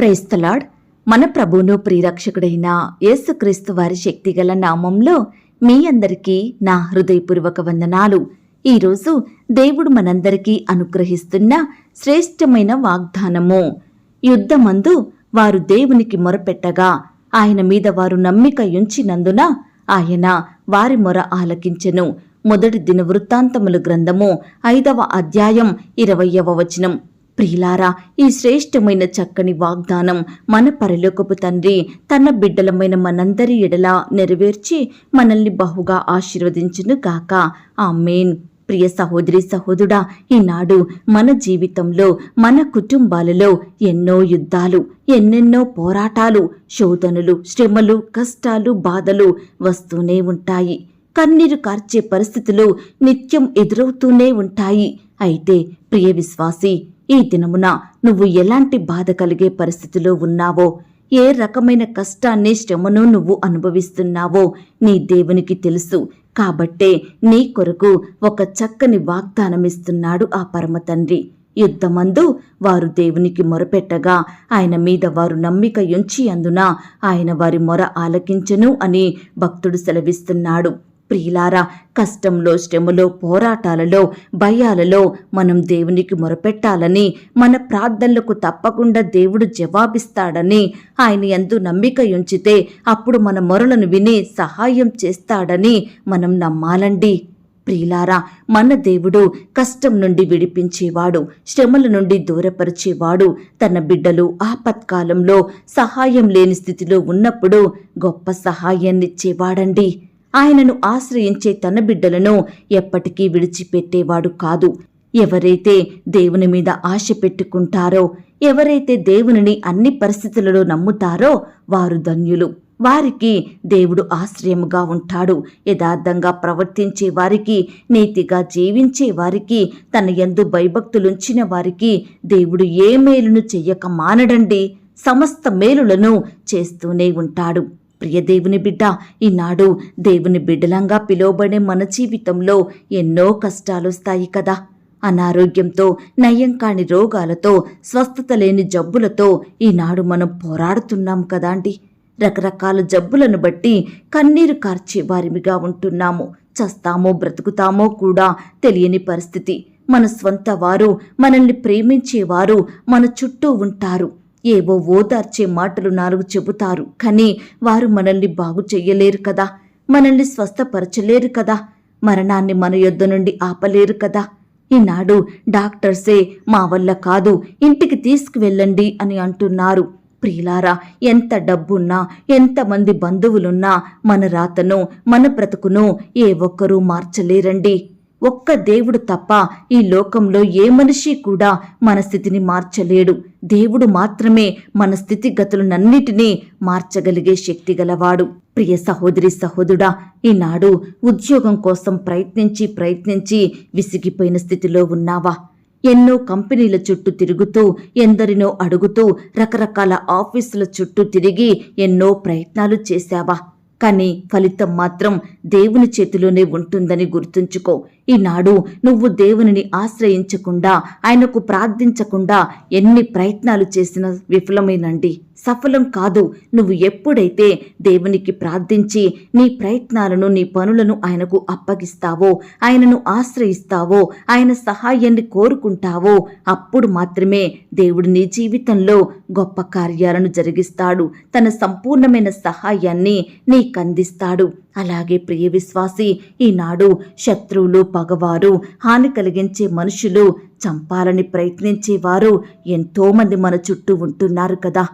Praise the Lord మన ప్రభువును ప్రియరక్షకుడైన యేసుక్రీస్తు వారి శక్తిగల నామంలో మీ అందరికీ నా హృదయపూర్వక వందనాలు. ఈరోజు దేవుడు మనందరికీ అనుగ్రహిస్తున్న శ్రేష్టమైన వాగ్దానము. యుద్ధమందు వారు దేవునికి మొరపెట్టగా ఆయన మీద వారు నమ్మిక ఉంచినందున ఆయన వారి మొర ఆలకించెను. మొదటి దిన వృత్తాంతముల గ్రంథము ఐదవ అధ్యాయం ఇరవయవ వచనం. ప్రియులారా ఈ శ్రేష్టమైన చక్కని వాగ్దానం మన పరలోకపు తండ్రి తన బిడ్డలమైన మనందరి ఎడల నెరవేర్చి మనల్ని బహుగా ఆశీర్వదించును గాక. ఆమెన్. ప్రియ సహోదరి సహోదరుడా ఈనాడు మన జీవితంలో మన కుటుంబాలలో ఎన్నో యుద్ధాలు ఎన్నెన్నో పోరాటాలు శోధనలు శ్రమలు కష్టాలు బాధలు వస్తూనే ఉంటాయి. కన్నీరు కార్చే పరిస్థితులు నిత్యం ఎదురవుతూనే ఉంటాయి. అయితే ప్రియ విశ్వాసి ఈ దినమున నువ్వు ఎలాంటి బాధ కలిగే పరిస్థితిలో ఉన్నావో ఏ రకమైన కష్టాన్ని శ్రమను నువ్వు అనుభవిస్తున్నావో నీ దేవునికి తెలుసు. కాబట్టే నీ కొరకు ఒక చక్కని వాగ్దానమిస్తున్నాడు ఆ పరమ తండ్రి యుద్ధమందు వారు దేవునికి మొరపెట్టగా ఆయన మీద వారు నమ్మిక ఉంచి అందున ఆయన వారి మొర ఆలకించను అని భక్తుడు సెలవిస్తున్నాడు. ప్రియులారా కష్టంలో శ్రమలో పోరాటాలలో భయాలలో మనం దేవునికి మొరపెట్టాలని మన ప్రార్థనలకు తప్పకుండా దేవుడు జవాబిస్తాడని ఆయన ఎందు నమ్మిక ఉంచితే అప్పుడు మన మొరలను విని సహాయం చేస్తాడని మనం నమ్మాలండి. ప్రియులారా మన దేవుడు కష్టం నుండి విడిపించేవాడు శ్రమల నుండి దూరపరిచేవాడు తన బిడ్డలు ఆపత్కాలంలో సహాయం లేని స్థితిలో ఉన్నప్పుడు గొప్ప సహాయాన్నిచ్చేవాడండి. ఆయనను ఆశ్రయించే తన బిడ్డలను ఎప్పటికీ విడిచిపెట్టేవాడు కాదు. ఎవరైతే దేవుని మీద ఆశ పెట్టుకుంటారో ఎవరైతే దేవునిని అన్ని పరిస్థితులలో నమ్ముతారో వారు ధన్యులు. వారికి దేవుడు ఆశ్రయముగా ఉంటాడు. యథార్థంగా ప్రవర్తించే వారికి నీతిగా జీవించే వారికి తన ఎందు భయభక్తులుంచిన వారికి దేవుడు ఏ మేలును చెయ్యక మానడండి. సమస్త మేలులను చేస్తూనే ఉంటాడు. ప్రియ దేవుని బిడ్డ ఈనాడు దేవుని బిడ్డలంగా పిలువబడే మన జీవితంలో ఎన్నో కష్టాలొస్తాయి కదా. అనారోగ్యంతో నయం కాని రోగాలతో స్వస్థత లేని జబ్బులతో ఈనాడు మనం పోరాడుతున్నాం కదా అండి. రకరకాల జబ్బులను బట్టి కన్నీరు కార్చే వారిమిగా ఉంటున్నాము. చస్తామో బ్రతుకుతామో కూడా తెలియని పరిస్థితి. మన స్వంత వారు మనల్ని ప్రేమించేవారు మన చుట్టూ ఉంటారు. ఏవో ఓదార్చే మాటలు నాలుగు చెబుతారు. కానీ వారు మనల్ని బాగు చెయ్యలేరు కదా. మనల్ని స్వస్థపరచలేరు కదా. మరణాన్ని మన యొద్ద నుండి ఆపలేరు కదా. ఈనాడు డాక్టర్సే మా వల్ల కాదు ఇంటికి తీసుకువెళ్ళండి అని అంటున్నారు. ప్రియులారా ఎంత డబ్బున్నా ఎంతమంది బంధువులున్నా మన రాతను మన బ్రతుకును ఏ ఒక్కరూ మార్చలేరండి. ఒక్క దేవుడు తప్ప ఈ లోకంలో ఏ మనిషి కూడా మన స్థితిని మార్చలేడు. దేవుడు మాత్రమే మన స్థితిగతులనన్నిటినీ మార్చగలిగే శక్తి గలవాడు. ప్రియ సహోదరి సహోదుడా ఈనాడు ఉద్యోగం కోసం ప్రయత్నించి ప్రయత్నించి విసిగిపోయిన స్థితిలో ఉన్నావా? ఎన్నో కంపెనీల చుట్టూ తిరుగుతూ ఎందరినో అడుగుతూ రకరకాల ఆఫీసుల చుట్టూ తిరిగి ఎన్నో ప్రయత్నాలు చేశావా? కానీ ఫలితం మాత్రం దేవుని చేతిలోనే ఉంటుందని గుర్తుంచుకో. ఈనాడు నువ్వు దేవునిని ఆశ్రయించకుండా ఆయనకు ప్రార్థించకుండా ఎన్ని ప్రయత్నాలు చేసినా విఫలమేనండి. సఫలం కాదు. నువ్వు ఎప్పుడైతే దేవునికి ప్రార్థించి నీ ప్రయత్నాలను నీ పనులను ఆయనకు అప్పగిస్తావో ఆయనను ఆశ్రయిస్తావో ఆయన సహాయాన్ని కోరుకుంటావో అప్పుడు మాత్రమే దేవుడు నీ జీవితంలో గొప్ప కార్యాలను జరిగిస్తాడు. తన సంపూర్ణమైన సహాయాన్ని నీకందిస్తాడు. అలాగే ప్రియ విశ్వాసి ఈనాడు శత్రువులు పగవారు హాని కలిగించే మనుషులు చంపాలని ప్రయత్నించేవారు ఎంతోమంది మన చుట్టూ ఉంటున్నారు కదా.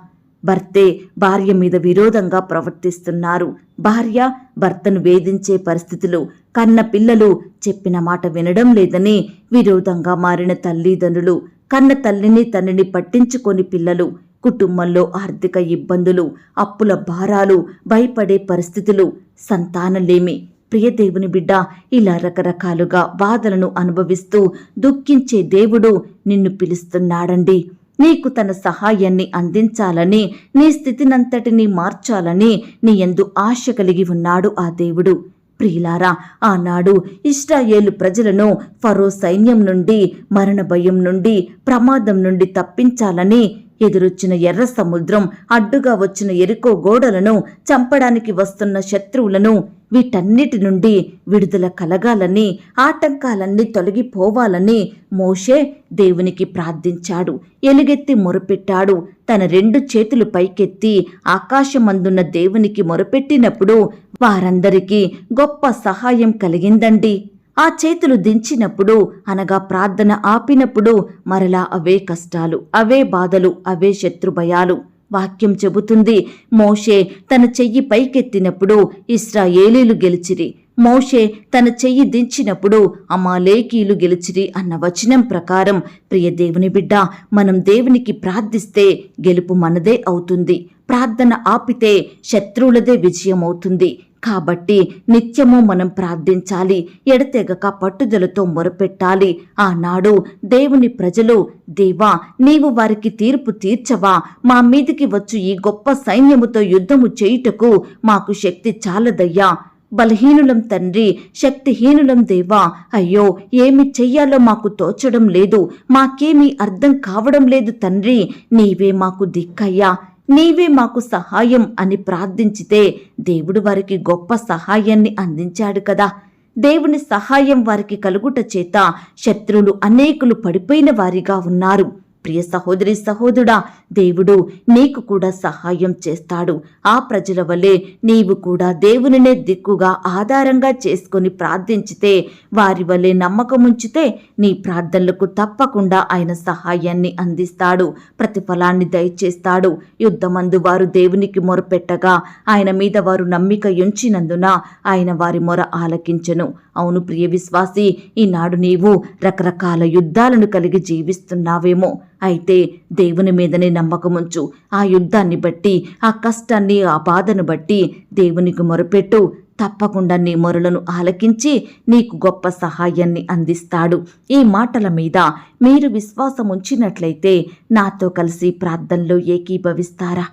భర్తే భార్య మీద విరోధంగా ప్రవర్తిస్తున్నారు. భార్య భర్తను వేధించే పరిస్థితులు కన్న పిల్లలు చెప్పిన మాట వినడం లేదని విరోధంగా మారిన తల్లిదండ్రులు కన్న తల్లిని తనని పట్టించుకొని పిల్లలు కుటుంబంలో ఆర్థిక ఇబ్బందులు అప్పుల భారాలు భయపడే పరిస్థితులు సంతానలేమి. ప్రియదేవుని బిడ్డ ఇలా రకరకాలుగా బాధలను అనుభవిస్తూ దుఃఖించే దేవుడు నిన్ను పిలుస్తున్నాడండి. నీకు తన సహాయాన్ని అందించాలని నీ స్థితినంతటినీ మార్చాలని నీ ఎందు ఆశ కలిగి ఉన్నాడు ఆ దేవుడు. ప్రియులారా ఆనాడు ఇస్రాయేలు ప్రజలను ఫరో సైన్యం నుండి మరణ భయం నుండి ప్రమాదం నుండి తప్పించాలని ఎదురొచ్చిన ఎర్ర సముద్రం అడ్డుగా వచ్చిన ఎరుకో గోడలను చంపడానికి వస్తున్న శత్రువులను వీటన్నిటి నుండి విడుదల కలగాలని ఆటంకాలన్నీ తొలగిపోవాలని మోషే దేవునికి ప్రార్థించాడు. ఎలుగెత్తి మొరపెట్టాడు. తన రెండు చేతులు పైకెత్తి ఆకాశమందున్న దేవునికి మొరపెట్టినప్పుడు వారందరికీ గొప్ప సహాయం కలిగిందండి. ఆ చేతులు దించినప్పుడు అనగా ప్రార్థన ఆపినప్పుడు మరలా అవే కష్టాలు అవే బాధలు అవే శత్రుభయాలు. వాక్యం చెబుతుంది మోషే తన చెయ్యి పైకెత్తినప్పుడు ఇస్రాయేలీలు గెలిచిరి. మోషే తన చెయ్యి దించినప్పుడు అమాలేకీలు గెలిచిరి అన్న వచనం ప్రకారం ప్రియ దేవుని బిడ్డ మనం దేవునికి ప్రార్థిస్తే గెలుపు మనదే అవుతుంది. ప్రార్థన ఆపితే శత్రువులదే విజయం అవుతుంది కాబట్టి నిత్యము మనం ప్రార్థించాలి ఎడతెగక పట్టుదలతో మొరపెట్టాలి. ఆనాడు దేవుని ప్రజలు దేవా నీవు వారికి తీర్పు తీర్చవా? మా మీదికి వచ్చు ఈ గొప్ప సైన్యముతో యుద్ధము చేయుటకు మాకు శక్తి చాలదయ్యా. బలహీనులం తండ్రి శక్తిహీనులం దేవా. అయ్యో ఏమి చెయ్యాలో మాకు తోచడం లేదు. మాకేమీ అర్థం కావడం లేదు తండ్రి. నీవే మాకు దిక్కయ్యా. నీవే మాకు సహాయం అని ప్రార్థించితే దేవుడు వారికి గొప్ప సహాయాన్ని అందించాడు కదా. దేవుని సహాయం వారికి కలుగుట చేత శత్రువులు అనేకులు పడిపోయిన వారిగా ఉన్నారు. ప్రియ సహోదరి సహోదరుడా దేవుడు నీకు కూడా సహాయం చేస్తాడు. ఆ ప్రజల వలె నీవు కూడా దేవునినే దిక్కుగా ఆధారంగా చేసుకొని ప్రార్థించితే వారి వలె నమ్మకముంచితే నీ ప్రార్థనలకు తప్పకుండా ఆయన సహాయాన్ని అందిస్తాడు. ప్రతిఫలాన్ని దయచేస్తాడు. యుద్ధమందు వారు దేవునికి మొరపెట్టగా ఆయన మీద వారు నమ్మిక ఉంచినందున ఆయన వారి మొర ఆలకించను. అవును ప్రియ విశ్వాసి ఈనాడు నీవు రకరకాల యుద్ధాలను కలిగి జీవిస్తున్నావేమో. అయితే దేవుని మీదనే నమ్మకముంచు. ఆ యుద్ధాన్ని బట్టి ఆ కష్టాన్ని ఆ బాధను బట్టి దేవునికి మొరపెట్టు. తప్పకుండా నీ మొరలను ఆలకించి నీకు గొప్ప సహాయాన్ని అందిస్తాడు. ఈ మాటల మీద మీరు విశ్వాసం ఉంచినట్లయితే నాతో కలిసి ప్రార్థనలో ఏకీభవిస్తారా?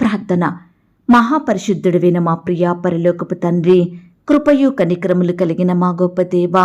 ప్రార్థన. మహాపరిశుద్ధుడివైన మా ప్రియా పరిలోకపు తండ్రి కృపయు కనికరములు కలిగిన మా గొప్ప దేవ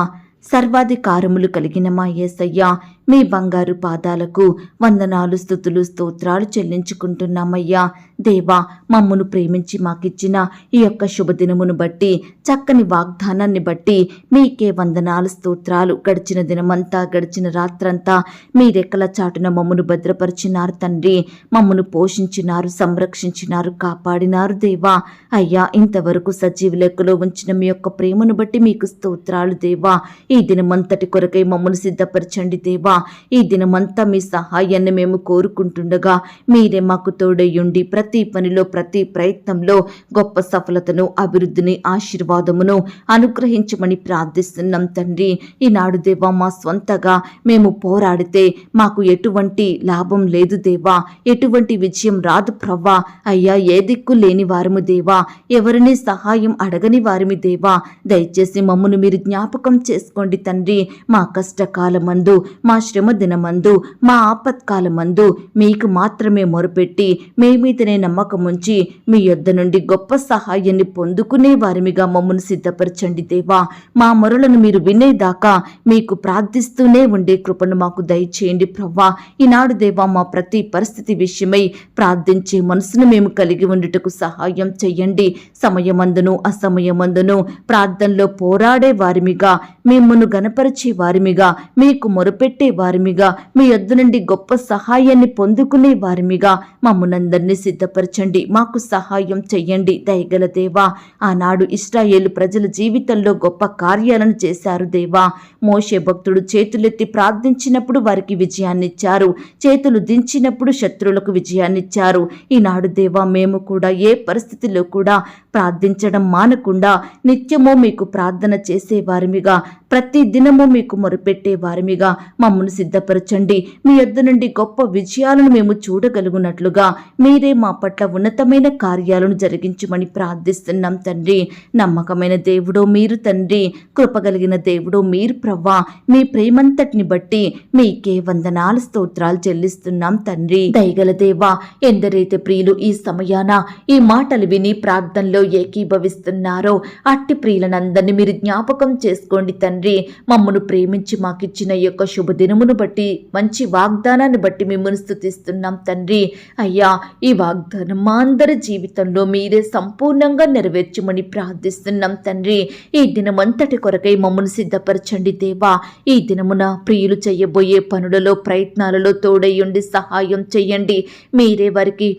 సర్వాధికారములు కలిగిన మా యేసయ్యా మీ బంగారు పాదాలకు వందనాలు స్థుతులు స్తోత్రాలు చెల్లించుకుంటున్నామయ్యా. దేవా మమ్మును ప్రేమించి మాకిచ్చిన ఈ యొక్క శుభదినమును బట్టి చక్కని వాగ్దానాన్ని బట్టి మీకే వందనాలు స్తోత్రాలు. గడిచిన దినమంతా గడిచిన రాత్రంతా మీ రెక్కల చాటున మమ్మను భద్రపరిచినారు తండ్రి. మమ్మను పోషించినారు సంరక్షించినారు కాపాడినారు దేవా. అయ్యా ఇంతవరకు సజీవ లెక్కలో ఉంచిన మీ యొక్క ప్రేమను బట్టి మీకు స్తోత్రాలు దేవా. ఈ దినమంతటి కొరకై మమ్మను సిద్ధపరచండి దేవా. ఈ దినమంతా మీ సహాయాన్ని మేము కోరుకుంటుండగా మీరే మాకు తోడయ్యుండి ప్రతి పనిలో ప్రతి ప్రయత్నంలో గొప్ప సఫలతను అభివృద్ధిని ఆశీర్వాదమును అనుగ్రహించమని ప్రార్థిస్తున్నాం తండ్రి. ఈనాడు దేవా మా స్వంతగా మేము పోరాడితే మాకు ఎటువంటి లాభం లేదు దేవా. ఎటువంటి విజయం రాదు ప్రవ్వా. అయ్యా ఏ దిక్కు లేని వారము దేవా. ఎవరిని సహాయం అడగని వారిమి దేవా. దయచేసి మమ్మను మీరు జ్ఞాపకం చేసుకోండి తండ్రి. మా కష్టకాలమందు మా శ్రమ దినమందు మా ఆపత్కాలమందు మీకు మాత్రమే మొరపెట్టి మేమీతనే నమ్మకముంచి నమ్మకం ఉంచి మీ యొద్ద నుండి గొప్ప సహాయాన్ని పొందుకునే వారిమిగా మమ్మను సిద్ధపరచండి దేవా. మా మొరలను మీరు వినేదాకా మీకు ప్రార్థిస్తూనే ఉండే కృపను మాకు దయచేయండి ప్రవ్వా. ఈనాడు దేవా మా ప్రతి పరిస్థితి విషయమై ప్రార్థించే మనసును మేము కలిగి ఉండుటకు సహాయం చెయ్యండి. సమయమందును అసమయమందును ప్రార్థనలో పోరాడే వారిమిగా మిమ్మను గనపరిచే వారిమిగా మీకు మొరపెట్టే వారిమిగా. మీ యొద్ద నుండి గొప్ప సహాయాన్ని పొందుకునే వారిమిగా. మమ్మనందరినీ సిద్ధపరచండి. మాకు సహాయం చెయ్యండి. దయగల దేవా ఆనాడు ఇస్రాయేలు ప్రజల జీవితంలో గొప్ప కార్యాలను చేశారు దేవా. మోషే భక్తుడు చేతులెత్తి ప్రార్థించినప్పుడు వారికి విజయాన్నిచ్చారు. చేతులు దించినప్పుడు శత్రువులకు విజయాన్నిచ్చారు. ఈనాడు దేవా మేము కూడా ఏ పరిస్థితిలో కూడా ప్రార్థించడం మానకుండా నిత్యము మీకు ప్రార్థన చేసే వారిమిగా ప్రతి దినము మీకు మొరపెట్టే వారిమిగా మమ్మను సిద్ధపరచండి. మీ యొద్ద నుండి గొప్ప విజయాలను మేము చూడగలుగునట్లుగా మీరే మా పట్ల ఉన్నతమైన కార్యాలను జరిగించమని ప్రార్థిస్తున్నాం తండ్రి. నమ్మకమైన దేవుడో మీరు తండ్రి. కృపగలిగిన దేవుడో మీరు ప్రవ్వా. మీ ప్రేమంతటిని బట్టి మీకే వందనాల స్తోత్రాలు చెల్లిస్తున్నాం తండ్రి. దయగల దేవా ఎందరైతే ప్రియులు ఈ సమయాన ఈ మాటలు విని ప్రార్థనలో ఏకీభవిస్తున్నారో అట్టి ప్రియులనందరినీ మీరు జ్ఞాపకం చేసుకోండి తండ్రి. మమ్మను ప్రేమించి మాకిచ్చిన యొక్క శుభదినం దినమును బట్టి మంచి వాగ్దానాన్ని బట్టి మిమ్మల్ని స్థుతిస్తున్నాం తండ్రి. అయ్యా ఈ వాగ్దానం మా అందరి జీవితంలో మీరే సంపూర్ణంగా నెరవేర్చమని ప్రార్థిస్తున్నాం తండ్రి. ఈ దినమంతటి కొరకై మమ్మల్ని సిద్ధపరచండి దేవా. ఈ దినమున ప్రియులు చేయబోయే పనులలో ప్రయత్నాలలో తోడయ్యుండి సహాయం చేయండి. మీరే వారికి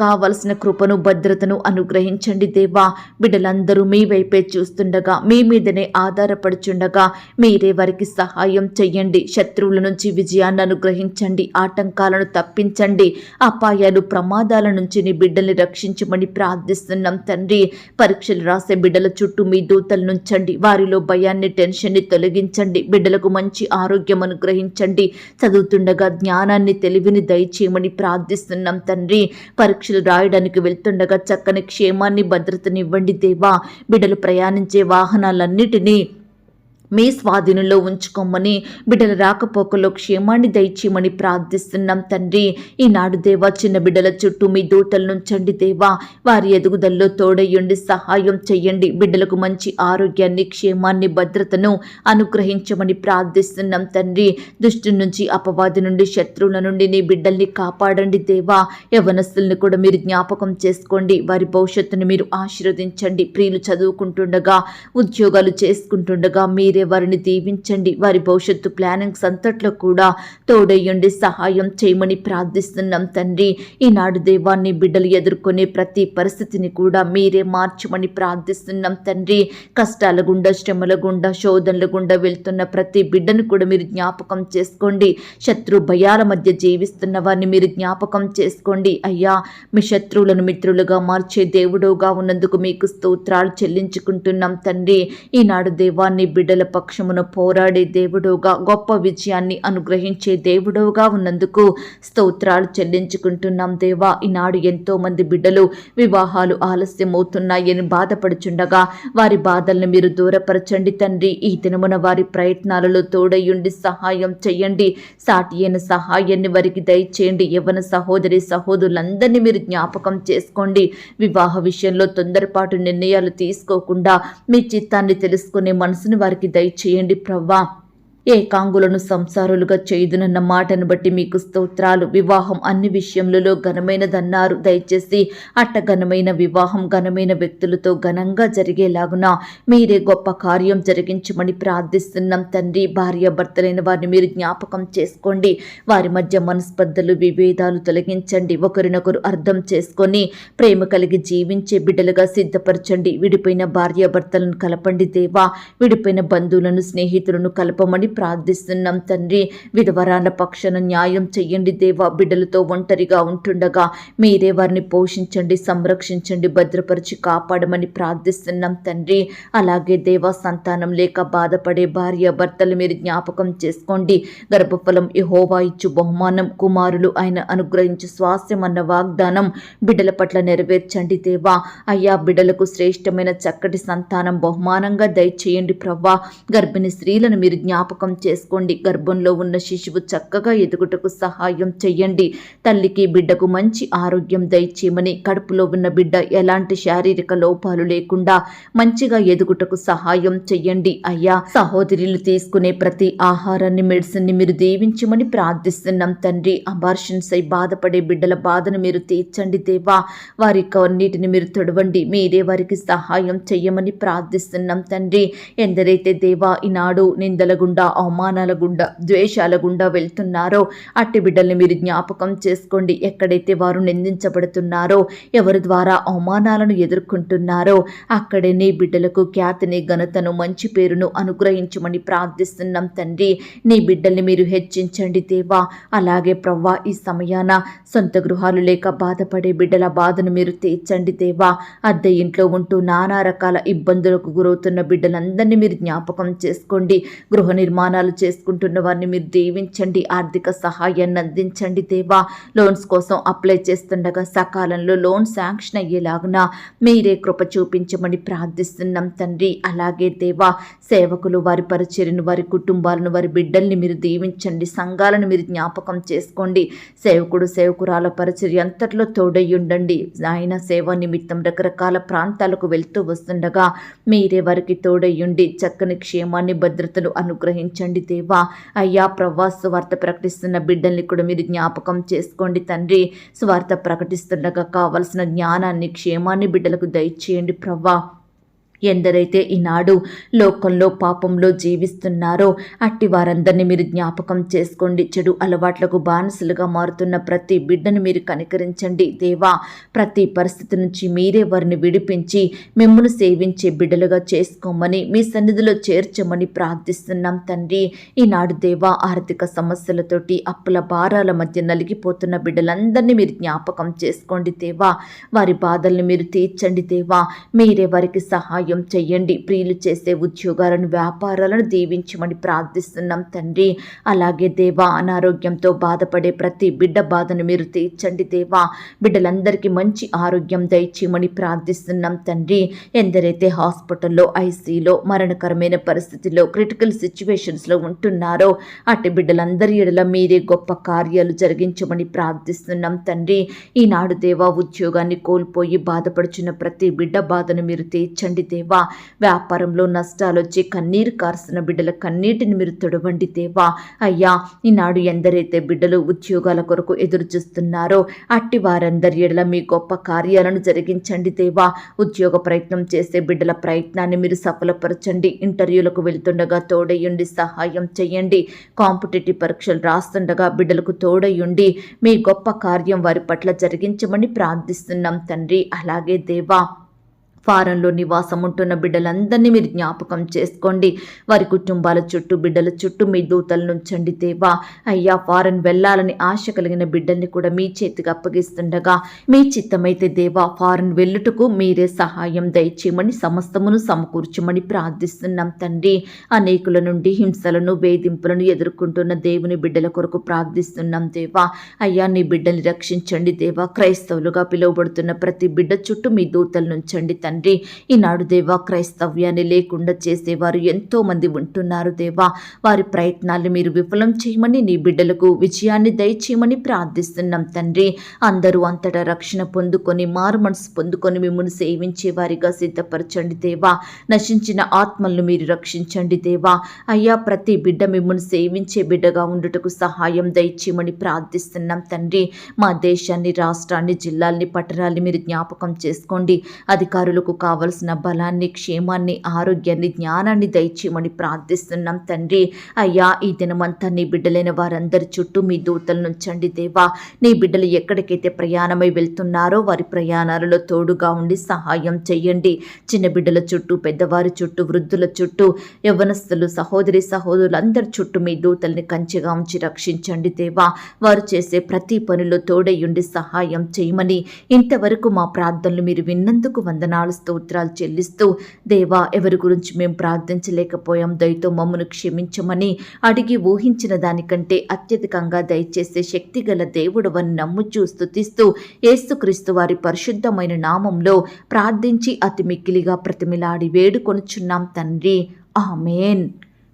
కావలసిన కృపను భద్రతను అనుగ్రహించండి దేవా. బిడ్డలందరూ మీ వైపే చూస్తుండగా మీ మీదనే ఆధారపడుచుండగా మీరే వారికి సహాయం చెయ్యండి. శత్రువుల నుంచి విజయాన్ని అనుగ్రహించండి ఆటంకాలను తప్పించండి అపాయాలు ప్రమాదాల నుంచి నీ బిడ్డల్ని రక్షించమని ప్రార్థిస్తున్నాం తండ్రి. పరీక్షలు రాసే బిడ్డల చుట్టూ మీ దూతలు నుంచండి వారిలో భయాన్ని టెన్షన్ని తొలగించండి. బిడ్డలకు మంచి ఆరోగ్యం అనుగ్రహించండి. చదువుతుండగా జ్ఞానాన్ని తెలివిని దయచేయమని ప్రార్థిస్తున్నాం తండ్రి. పరీక్ష పరీక్షలు రాయడానికి వెళ్తుండగా చక్కని క్షేమాన్ని భద్రతనివ్వండి దేవా. బిడ్డలు ప్రయాణించే వాహనాలన్నిటినీ మీ స్వాధీనంలో ఉంచుకోమని బిడ్డల రాకపోకలో క్షేమాన్ని దయచేయమని ప్రార్థిస్తున్నాం తండ్రి. ఈనాడు దేవా చిన్న బిడ్డల చుట్టూ మీ దూటలు నుంచండి దేవా వారి ఎదుగుదలలో తోడయ్యండి సహాయం చెయ్యండి. బిడ్డలకు మంచి ఆరోగ్యాన్ని క్షేమాన్ని భద్రతను అనుగ్రహించమని ప్రార్థిస్తున్నాం తండ్రి. దుష్టి నుంచి అపవాది నుండి శత్రువుల నుండి నీ బిడ్డల్ని కాపాడండి దేవా. యవనస్తుల్ని కూడా మీరు జ్ఞాపకం చేసుకోండి. వారి భవిష్యత్తును మీరు ఆశీర్వదించండి. ప్రియులు చదువుకుంటుండగా ఉద్యోగాలు చేసుకుంటుండగా మీరే వారిని దీవించండి. వారి భవిష్యత్తు ప్లానింగ్స్ అంతట్లో కూడా తోడయ్యండి సహాయం చేయమని ప్రార్థిస్తున్నాం తండ్రి. ఈనాడు దేవాన్ని బిడ్డలు ఎదుర్కొనే ప్రతి పరిస్థితిని కూడా మీరే మార్చమని ప్రార్థిస్తున్నాం తండ్రి. కష్టాల గుండా శ్రమల గుండా శోధనల గుండా వెళ్తున్న ప్రతి బిడ్డను కూడా మీరు జ్ఞాపకం చేసుకోండి. శత్రు భయాల మధ్య జీవిస్తున్న వారిని మీరు జ్ఞాపకం చేసుకోండి. అయ్యా మీ శత్రువులను మిత్రులుగా మార్చే దేవుడుగా ఉన్నందుకు మీకు స్తోత్రాలు చెల్లించుకుంటున్నాం తండ్రి. ఈనాడు దేవాన్ని బిడ్డల పక్షమున పోరాడే దేవుడుగా గొప్ప విజయాన్ని అనుగ్రహించే దేవుడుగా ఉన్నందుకు స్తోత్రాలు చెల్లించుకుంటున్నాం దేవా. ఈనాడు ఎంతో మంది బిడ్డలు వివాహాలు ఆలస్యమవుతున్నాయని బాధపడుచుండగా వారి బాధల్ని మీరు దూరపరచండి తండ్రి. ఈ దినమున వారి ప్రయత్నాలలో తోడయ్యుండి సహాయం చేయండి సాటి అయిన సహాయాన్ని వారికి దయచేయండి. యవన సహోదరి సహోదరులందరినీ మీరు జ్ఞాపకం చేసుకోండి. వివాహ విషయంలో తొందరపాటు నిర్ణయాలు తీసుకోకుండా మీ చిత్తాన్ని తెలుసుకునే మనసును వారికి దయచేయండి ప్రవ్వా. ఏకాంగులను సంసారులుగా చేయుదునన్న మాటను బట్టి మీకు స్తోత్రాలు. వివాహం అన్ని విషయములలో ఘనమైనదన్నారు. దయచేసి అట్ట ఘనమైన వివాహం ఘనమైన వ్యక్తులతో ఘనంగా జరిగేలాగున మీరే గొప్ప కార్యం జరిగించమని ప్రార్థిస్తున్నాం. తండ్రి భార్య భర్తలైన వారిని మీరు జ్ఞాపకం చేసుకోండి. వారి మధ్య మనస్పర్ధలు విభేదాలు తొలగించండి. ఒకరినొకరు అర్థం చేసుకొని ప్రేమ కలిగి జీవించే బిడ్డలుగా సిద్ధపరచండి. విడిపోయిన భార్య భర్తలను కలపండి దేవా. విడిపోయిన బంధువులను స్నేహితులను కలపమని ప్రార్థిస్తున్నాం తండ్రి. విధవరాల పక్షన న్యాయం చెయ్యండి దేవా. బిడ్డలతో ఒంటరిగా ఉంటుండగా మీరే వారిని పోషించండి సంరక్షించండి భద్రపరిచి కాపాడమని ప్రార్థిస్తున్నాం తండ్రి. అలాగే దేవా సంతానం లేక బాధపడే భార్య భర్తలు మీరు జ్ఞాపకం చేసుకోండి. గర్భఫలం యహోవా ఇచ్చు బహుమానం. కుమారులు ఆయన అనుగ్రహించు స్వాస్థ్యం అన్న వాగ్దానం బిడ్డల పట్ల నెరవేర్చండి దేవా. అయ్యా బిడ్డలకు శ్రేష్టమైన చక్కటి సంతానం బహుమానంగా దయచేయండి ప్రవ్వా. గర్భిణీ స్త్రీలను మీరు జ్ఞాపకం చేసుకోండి. గర్భంలో ఉన్న శిశువు చక్కగా ఎదుగుటకు సహాయం చెయ్యండి. తల్లికి బిడ్డకు మంచి ఆరోగ్యం దయచేయమని కడుపులో ఉన్న బిడ్డ ఎలాంటి శారీరక లోపాలు లేకుండా మంచిగా ఎదుగుటకు సహాయం చెయ్యండి. అయ్యా సహోదరులు తీసుకునే ప్రతి ఆహారాన్ని మెడిసిన్ని మీరు దీవించమని ప్రార్థిస్తున్నాం తండ్రి. అబార్షన్స్ అయి బాధపడే బిడ్డల బాధను మీరు తీర్చండి దేవా. వారి కొన్నిటిని మీరు తొడవండి. మీరే వారికి సహాయం చెయ్యమని ప్రార్థిస్తున్నాం తండ్రి. ఎందరైతే దేవా ఈనాడు నిందల గుండా అవమానాల గుండా ద్వేషాల గుండా వెళ్తున్నారో అట్టి బిడ్డల్ని మీరు జ్ఞాపకం చేసుకోండి. ఎక్కడైతే వారు నిందించబడుతున్నారో ఎవరి ద్వారా అవమానాలను ఎదుర్కొంటున్నారో అక్కడే నీ బిడ్డలకు ఖ్యాతిని ఘనతను మంచి పేరును అనుగ్రహించమని ప్రార్థిస్తున్నాం తండ్రి. నీ బిడ్డల్ని మీరు హెచ్చించండి దేవా. అలాగే ప్రవ్వా ఈ సమయాన సొంత గృహాలు లేక బాధపడే బిడ్డల బాధను మీరు తీర్చండి దేవా. అద్దె ఇంట్లో ఉంటూ నానా రకాల ఇబ్బందులకు గురవుతున్న బిడ్డలందరినీ మీరు జ్ఞాపకం చేసుకోండి. గృహ నిర్మాణాలు చేసుకుంటున్న వారిని మీరు దీవించండి ఆర్థిక సహాయాన్ని అందించండి దేవా. లోన్స్ కోసం అప్లై చేస్తుండగా సకాలంలో లోన్ శాంక్షన్ అయ్యేలాగున మీరే కృప చూపించమని ప్రార్థిస్తున్నాం తండ్రి. అలాగే దేవా సేవకులు వారి పరిచర్యను వారి కుటుంబాలను వారి బిడ్డల్ని మీరు దీవించండి సంఘాలను మీరు జ్ఞాపకం చేసుకోండి. సేవకుడు సేవకురాల పరిచర్య అంతట్లో తోడై ఉండండి. ఆయన సేవ నిమిత్తం రకరకాల ప్రాంతాలకు వెళ్తూ వస్తుండగా మీరే వారికి తోడయ్యుండి చక్కని క్షేమాన్ని భద్రతను అనుగ్రహించి కనికరించండి దేవా. అయ్యా ప్రవ్వా స్వార్థ ప్రకటిస్తున్న బిడ్డల్ని కూడా మీరు జ్ఞాపకం చేసుకోండి తండ్రి. స్వార్థ ప్రకటిస్తుండగా కావలసిన జ్ఞానాన్ని క్షేమాన్ని బిడ్డలకు దయచేయండి ప్రవ్వా ఎందరైతే ఈనాడు లోకంలో పాపంలో జీవిస్తున్నారో అట్టి వారందరినీ మీరు జ్ఞాపకం చేసుకోండి. చెడు అలవాట్లకు బానిసలుగా మారుతున్న ప్రతి బిడ్డను మీరు కనికరించండి. దేవా ప్రతి పరిస్థితి నుంచి మీరే వారిని విడిపించి మిమ్మల్ని సేవించే బిడ్డలుగా చేసుకోమని మీ సన్నిధిలో చేర్చమని ప్రార్థిస్తున్నాం తండ్రి. ఈనాడు దేవా ఆర్థిక సమస్యలతోటి అప్పుల భారాల మధ్య నలిగిపోతున్న బిడ్డలందరినీ మీరు జ్ఞాపకం చేసుకోండి దేవా. వారి బాధల్ని మీరు తీర్చండి దేవా. మీరే వారికి సహాయం చెయ్యండి ప్రియులు చేసే ఉద్యోగాలను వ్యాపారాలను దీవించమని ప్రార్థిస్తున్నాం తండ్రి. అలాగే దేవా అనారోగ్యంతో బాధపడే ప్రతి బిడ్డ బాధను మీరు తీర్చండి దేవా. బిడ్డలందరికీ మంచి ఆరోగ్యం దయచేయమని ప్రార్థిస్తున్నాం తండ్రి. ఎందరైతే హాస్పిటల్లో ఐసీలో మరణకరమైన పరిస్థితిలో క్రిటికల్ సిచ్యువేషన్స్లో ఉంటున్నారో అటు బిడ్డలందరి ఎడల మీరే గొప్ప కార్యాలు జరిగించమని ప్రార్థిస్తున్నాం తండ్రి. ఈనాడు దేవా ఉద్యోగాన్ని కోల్పోయి బాధపడుచున్న ప్రతి బిడ్డ బాధను మీరు తీర్చండి దేవా. వ్యాపారంలో నష్టాలు వచ్చి కన్నీరు కార్చిన బిడ్డల కన్నీటిని మీరు తొడవండి దేవా. అయ్యా ఈనాడు ఎందరైతే బిడ్డలు ఉద్యోగాల కొరకు ఎదురు చూస్తున్నారో అట్టి వారందరి ఎడల మీ గొప్ప కార్యాలను జరిగించండి దేవా. ఉద్యోగ ప్రయత్నం చేసే బిడ్డల ప్రయత్నాన్ని మీరు సఫలపరచండి. ఇంటర్వ్యూలకు వెళ్తుండగా తోడయ్యండి సహాయం చేయండి కాంపిటేటివ్ పరీక్షలు రాస్తుండగా బిడ్డలకు తోడయ్యండి మీ గొప్ప కార్యం వారి పట్ల జరిగించమని ప్రార్థిస్తున్నాం తండ్రి. అలాగే దేవా. ఫారంలో నివాసం ఉంటున్న బిడ్డలందరినీ మీరు జ్ఞాపకం చేసుకోండి. వారి కుటుంబాల చుట్టూ బిడ్డల చుట్టూ మీ దూతలు నుంచండి దేవా అయ్యా ఫారెన్ వెళ్ళాలని ఆశ కలిగిన బిడ్డల్ని కూడా మీ చేతికి అప్పగిస్తుండగా మీ చిత్తమైతే దేవా ఫారెన్ వెళ్ళుటకు మీరే సహాయం దయచేయమని సమస్తమును సమకూర్చమని ప్రార్థిస్తున్నాం తండ్రి. అనేకుల నుండి హింసలను వేధింపులను ఎదుర్కొంటున్న దేవుని బిడ్డల కొరకు ప్రార్థిస్తున్నాం దేవా. అయ్యా నీ బిడ్డల్ని రక్షించండి దేవా. క్రైస్తవులుగా పిలువబడుతున్న ప్రతి బిడ్డ చుట్టూ మీ దూతలు నుంచండి తండ్రి. ఈనాడు దేవా క్రైస్తవ్యాన్ని లేకుండా చేసేవారు ఎంతోమంది ఉంటున్నారు దేవా. వారి ప్రయత్నాలు మీరు విఫలం చేయమని నీ బిడ్డలకు విజయాన్ని దయచేయమని ప్రార్థిస్తున్నాం తండ్రి. అందరూ అంతటా రక్షణ పొందుకొని మారు మనసు పొందుకొని మిమ్మల్ని సేవించే వారిగా సిద్ధపరచండి దేవా. నశించిన ఆత్మలను మీరు రక్షించండి దేవా. అయ్యా ప్రతి బిడ్డ మిమ్మల్ని సేవించే బిడ్డగా ఉండుటకు సహాయం దయచేయమని ప్రార్థిస్తున్నాం తండ్రి. మా దేశాన్ని రాష్ట్రాన్ని జిల్లాల్ని పట్టణాల్ని మీరు జ్ఞాపకం చేసుకోండి. అధికారులు అధికారులకు కావలసిన బలాన్ని క్షేమాన్ని ఆరోగ్యాన్ని జ్ఞానాన్ని దయచేయమని ప్రార్థిస్తున్నాం తండ్రి. అయ్యా ఈ దినమంతా నీ బిడ్డలైన వారందరి చుట్టూ మీ దూతలను నుంచండి దేవా. నీ బిడ్డలు ఎక్కడికైతే ప్రయాణమై వెళ్తున్నారో వారి ప్రయాణాలలో తోడుగా ఉండి సహాయం చేయండి. చిన్న బిడ్డల చుట్టూ పెద్దవారి చుట్టూ వృద్ధుల చుట్టూ యవనస్తులు సహోదరి సహోదరులందరి చుట్టూ మీ దూతల్ని కంచెగా ఉంచి రక్షించండి దేవా. వారు చేసే ప్రతి పనిలో తోడయ్యుండి సహాయం చేయమని ఇంతవరకు మా ప్రార్థనలు మీరు విన్నందుకు వందనాలు స్తోత్రాలు చెల్లిస్తూ దేవా ఎవరి గురించి మేము ప్రార్థించలేకపోయాం. దయతో మమ్మను క్షమించమని అడిగి ఊహించిన దానికంటే అత్యధికంగా దయచేసే శక్తిగల దేవుడు అని నమ్ముచూ స్థుతిస్తూ ఏసుక్రీస్తు వారి పరిశుద్ధమైన నామంలో ప్రార్థించి అతి మిక్కిలిగా ప్రతిమిలాడి వేడుకొనుచున్నాం తండ్రి. ఆమెన్.